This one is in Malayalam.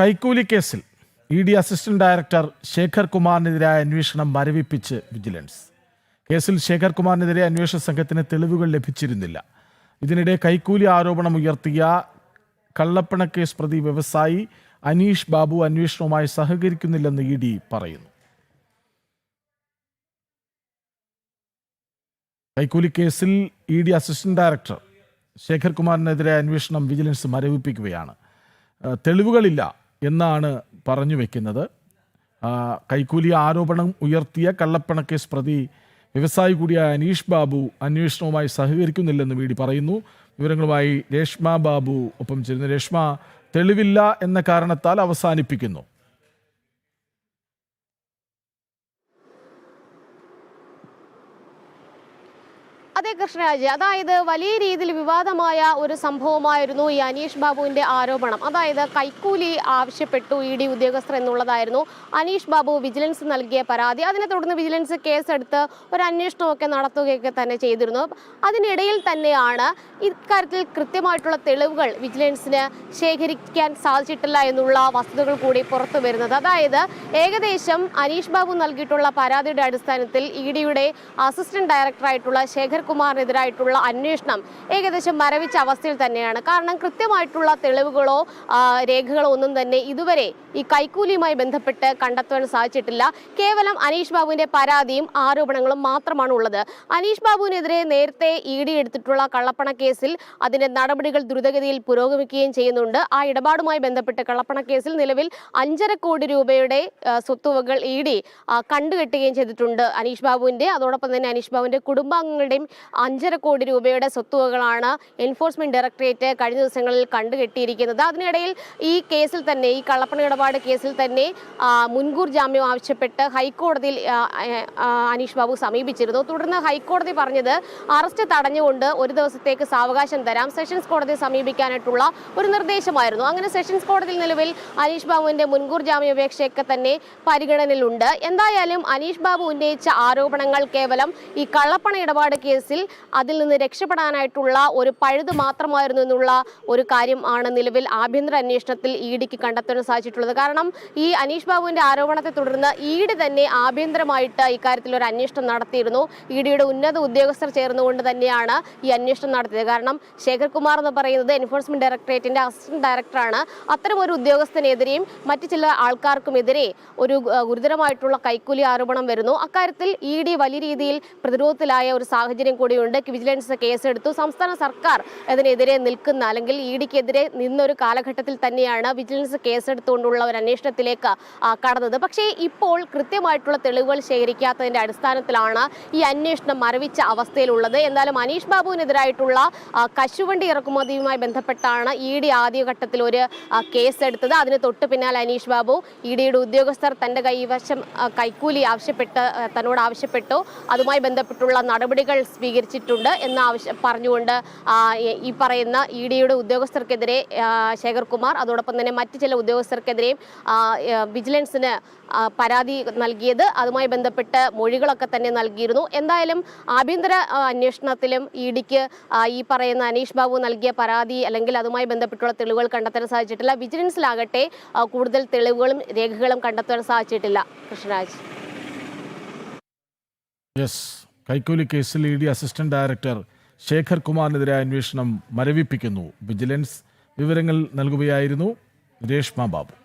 കൈക്കൂലി കേസിൽ E D assistant director Shekhar കുമാറിനെതിരായ അന്വേഷണം മരവിപ്പിച്ച് വിജിലൻസ്. കേസിൽ ശേഖർ കുമാറിനെതിരെ അന്വേഷണ സംഘത്തിന് തെളിവുകൾ ലഭിച്ചിരുന്നില്ല. ഇതിനിടെ കൈക്കൂലി ആരോപണം ഉയർത്തിയ കള്ളപ്പണക്കേസ് പ്രതി വ്യവസായി അനീഷ് ബാബു അന്വേഷണവുമായി സഹകരിക്കുന്നില്ലെന്ന് ഇ ഡി പറയുന്നു. കൈക്കൂലി കേസിൽ E D assistant director Shekhar കുമാറിനെതിരെ അന്വേഷണം വിജിലൻസ് മരവിപ്പിക്കുകയാണ്. തെളിവുകളില്ല. എന്നാണ് പറഞ്ഞു വെക്കുന്നത്. കൈക്കൂലി ആരോപണം ഉയർത്തിയ കള്ളപ്പണക്കേസ് പ്രതി വ്യവസായി കൂടിയായ അനീഷ് ബാബു അന്വേഷണവുമായി സഹകരിക്കുന്നില്ലെന്ന് വീടി പറയുന്നു. വിവരങ്ങളുമായി രേഷ്മ ബാബു ഒപ്പം ചേരുന്നു. രേഷ്മ തെളിവില്ല എന്ന കാരണത്താൽ അവസാനിപ്പിക്കുന്നു. അതെ കൃഷ്ണരാജ് അതായത് വലിയ രീതിയിൽ വിവാദമായ ഒരു സംഭവമായിരുന്നു ഈ അനീഷ് ബാബുവിന്റെ ആരോപണം. അതായത് കൈക്കൂലി ആവശ്യപ്പെട്ടു ഇ ഡി ഉദ്യോഗസ്ഥർ എന്നുള്ളതായിരുന്നു അനീഷ് ബാബു വിജിലൻസ് നൽകിയ പരാതി. അതിനെ തുടർന്ന് വിജിലൻസ് കേസെടുത്ത് ഒരു അന്വേഷണമൊക്കെ നടത്തുകയൊക്കെ തന്നെ ചെയ്തിരുന്നു. അതിനിടയിൽ തന്നെയാണ് ഇക്കാര്യത്തിൽ കൃത്യമായിട്ടുള്ള തെളിവുകൾ വിജിലൻസിന് ശേഖരിക്കാൻ സാധിച്ചിട്ടില്ല എന്നുള്ള വസ്തുതകൾ കൂടി പുറത്തു വരുന്നത്. അതായത് ഏകദേശം അനീഷ് ബാബു നൽകിയിട്ടുള്ള പരാതിയുടെ അടിസ്ഥാനത്തിൽ ഇ ഡിയുടെ അസിസ്റ്റന്റ് ഡയറക്ടറായിട്ടുള്ള ശേഖർ കുമാറിനെതിരായിട്ടുള്ള അന്വേഷണം ഏകദേശം മരവിച്ച അവസ്ഥയിൽ തന്നെയാണ്. കാരണം കൃത്യമായിട്ടുള്ള തെളിവുകളോ രേഖകളോ ഒന്നും തന്നെ ഇതുവരെ ഈ കൈക്കൂലിയുമായി ബന്ധപ്പെട്ട് കണ്ടെത്താൻ സാധിച്ചിട്ടില്ല. കേവലം അനീഷ് ബാബുവിന്റെ പരാതിയും ആരോപണങ്ങളും മാത്രമാണ് ഉള്ളത് അനീഷ് ബാബുവിനെതിരെ നേരത്തെ ഇ ഡി എടുത്തിട്ടുള്ള കള്ളപ്പണ കേസിൽ അതിന്റെ നടപടികൾ ദ്രുതഗതിയിൽ പുരോഗമിക്കുകയും ചെയ്യുന്നുണ്ട്. ആ ഇടപാടുമായി ബന്ധപ്പെട്ട് കള്ളപ്പണ കേസിൽ നിലവിൽ അഞ്ചര കോടി രൂപയുടെ സ്വത്തുവകൾ ഇ ഡി കണ്ടുകെട്ടുകയും ചെയ്തിട്ടുണ്ട് അനീഷ് ബാബുവിന്റെ. അതോടൊപ്പം തന്നെ അനീഷ് ബാബുവിന്റെ കുടുംബാംഗങ്ങളുടെയും അഞ്ചര കോടി രൂപയുടെ സ്വത്തുവകളാണ് എൻഫോഴ്സ്മെന്റ് ഡയറക്ടറേറ്റ് കഴിഞ്ഞ ദിവസങ്ങളിൽ കണ്ടുകെട്ടിയിരിക്കുന്നത്. അതിനിടയിൽ ഈ കേസിൽ തന്നെ ഈ കള്ളപ്പണ ഇടപാട് കേസിൽ തന്നെ മുൻകൂർ ജാമ്യം ആവശ്യപ്പെട്ട് ഹൈക്കോടതിയിൽ അനീഷ് ബാബു സമീപിച്ചിരുന്നു. തുടർന്ന് ഹൈക്കോടതി പറഞ്ഞത് അറസ്റ്റ് തടഞ്ഞുകൊണ്ട് ഒരു ദിവസത്തേക്ക് സാവകാശം തരാം. സെഷൻസ് കോടതിയെ സമീപിക്കാനായിട്ടുള്ള ഒരു നിർദ്ദേശമായിരുന്നു. അങ്ങനെ സെഷൻസ് കോടതിയിൽ നിലവിൽ അനീഷ് ബാബുവിന്റെ മുൻകൂർ ജാമ്യാപേക്ഷയൊക്കെ തന്നെ പരിഗണനയിലുണ്ട്. എന്തായാലും അനീഷ് ബാബു ഉന്നയിച്ച ആരോപണങ്ങൾ കേവലം ഈ കള്ളപ്പണ ഇടപാട് കേസിൽ അതിൽ നിന്ന് രക്ഷപ്പെടാനായിട്ടുള്ള ഒരു പഴുത് മാത്രമായിരുന്നു എന്നുള്ള ഒരു കാര്യം ആണ് നിലവിൽ ആഭ്യന്തര അന്വേഷണത്തിൽ ഇ ഡിക്ക് കണ്ടെത്താൻ സാധിച്ചിട്ടുള്ളത്. കാരണം ഈ അനീഷ് ബാബുവിന്റെ ആരോപണത്തെ തുടർന്ന് ഇ ഡി തന്നെ ആഭ്യന്തരമായിട്ട് ഇക്കാര്യത്തിൽ ഒരു അന്വേഷണം നടത്തിയിരുന്നു. ഇ ഡിയുടെ ഉന്നത ഉദ്യോഗസ്ഥർ ചേർന്നുകൊണ്ട് തന്നെയാണ് ഈ അന്വേഷണം നടത്തിയത്. കാരണം ശേഖർകുമാർ എന്ന് പറയുന്നത് എൻഫോഴ്സ്മെന്റ് ഡയറക്ടറേറ്റിന്റെ അസിസ്റ്റന്റ് ഡയറക്ടറാണ്. അത്തരം ഒരു ഉദ്യോഗസ്ഥനെതിരെയും മറ്റ് ചില ആൾക്കാർക്കുമെതിരെ ഒരു ഗുരുതരമായിട്ടുള്ള കൈക്കൂലി ആരോപണം വരുന്നു. അക്കാര്യത്തിൽ ഇ ഡി വലിയ രീതിയിൽ പ്രതിരോധത്തിലായ ഒരു സാഹചര്യം കൂടിയുണ്ട്. വിജിലൻസ് കേസെടുത്തു. സംസ്ഥാന സർക്കാർ അതിനെതിരെ നിൽക്കുന്ന അല്ലെങ്കിൽ ഇ ഡിക്കെതിരെ നിന്നൊരു കാലഘട്ടത്തിൽ തന്നെയാണ് വിജിലൻസ് കേസെടുത്തുകൊണ്ടുള്ള ഒരു അന്വേഷണത്തിലേക്ക് കടന്നത്. പക്ഷേ ഇപ്പോൾ കൃത്യമായിട്ടുള്ള തെളിവുകൾ ശേഖരിക്കാത്തതിന്റെ അടിസ്ഥാനത്തിലാണ് ഈ അന്വേഷണം മരവിച്ച അവസ്ഥയിലുള്ളത്. എന്നാലും അനീഷ് ബാബുവിനെതിരായിട്ടുള്ള കശുവണ്ടി ഇറക്കുമതിയുമായി ബന്ധപ്പെട്ടാണ് ഇ ഡി ആദ്യഘട്ടത്തിൽ ഒരു കേസെടുത്തത്. അതിന് തൊട്ട് പിന്നാലെ അനീഷ് ബാബു ഇ ഡിയുടെ ഉദ്യോഗസ്ഥർ തന്റെ കൈവശം കൈക്കൂലി ആവശ്യപ്പെട്ട് തന്നോട് ആവശ്യപ്പെട്ടു. അതുമായി ബന്ധപ്പെട്ടുള്ള നടപടികൾ സ്വീകരിച്ചിട്ടുണ്ട് എന്ന് ആവശ്യം പറഞ്ഞുകൊണ്ട് ഈ- പറയുന്ന ഇ ഡിയുടെ ഉദ്യോഗസ്ഥർക്കെതിരെ ശേഖർകുമാർ ശേഖർ കുമാർ അതോടൊപ്പം തന്നെ മറ്റ് ചില ഉദ്യോഗസ്ഥർക്കെതിരെയും വിജിലൻസിന് പരാതി നൽകിയത് അതുമായി ബന്ധപ്പെട്ട് മൊഴികളൊക്കെ തന്നെ നൽകിയിരുന്നു. എന്തായാലും ആഭ്യന്തര അന്വേഷണത്തിലും ഇ ഡിക്ക് ഈ പറയുന്ന അനീഷ് ബാബു നൽകിയ പരാതി അല്ലെങ്കിൽ അതുമായി ബന്ധപ്പെട്ടുള്ള തെളിവുകൾ കണ്ടെത്താൻ സാധിച്ചിട്ടില്ല. വിജിലൻസിലാകട്ടെ കൂടുതൽ തെളിവുകളും രേഖകളും കണ്ടെത്താൻ സാധിച്ചിട്ടില്ല. കൃഷ്ണരാജ്. യെസ് കൈക്കൂലി കേസിൽ E D assistant director Shekhar കുമാറിനെതിരായ അന്വേഷണം മരവിപ്പിക്കുന്നു. വിജിലൻസ് വിവരങ്ങൾ നൽകുകയായിരുന്നു രേഷ്മ ബാബു.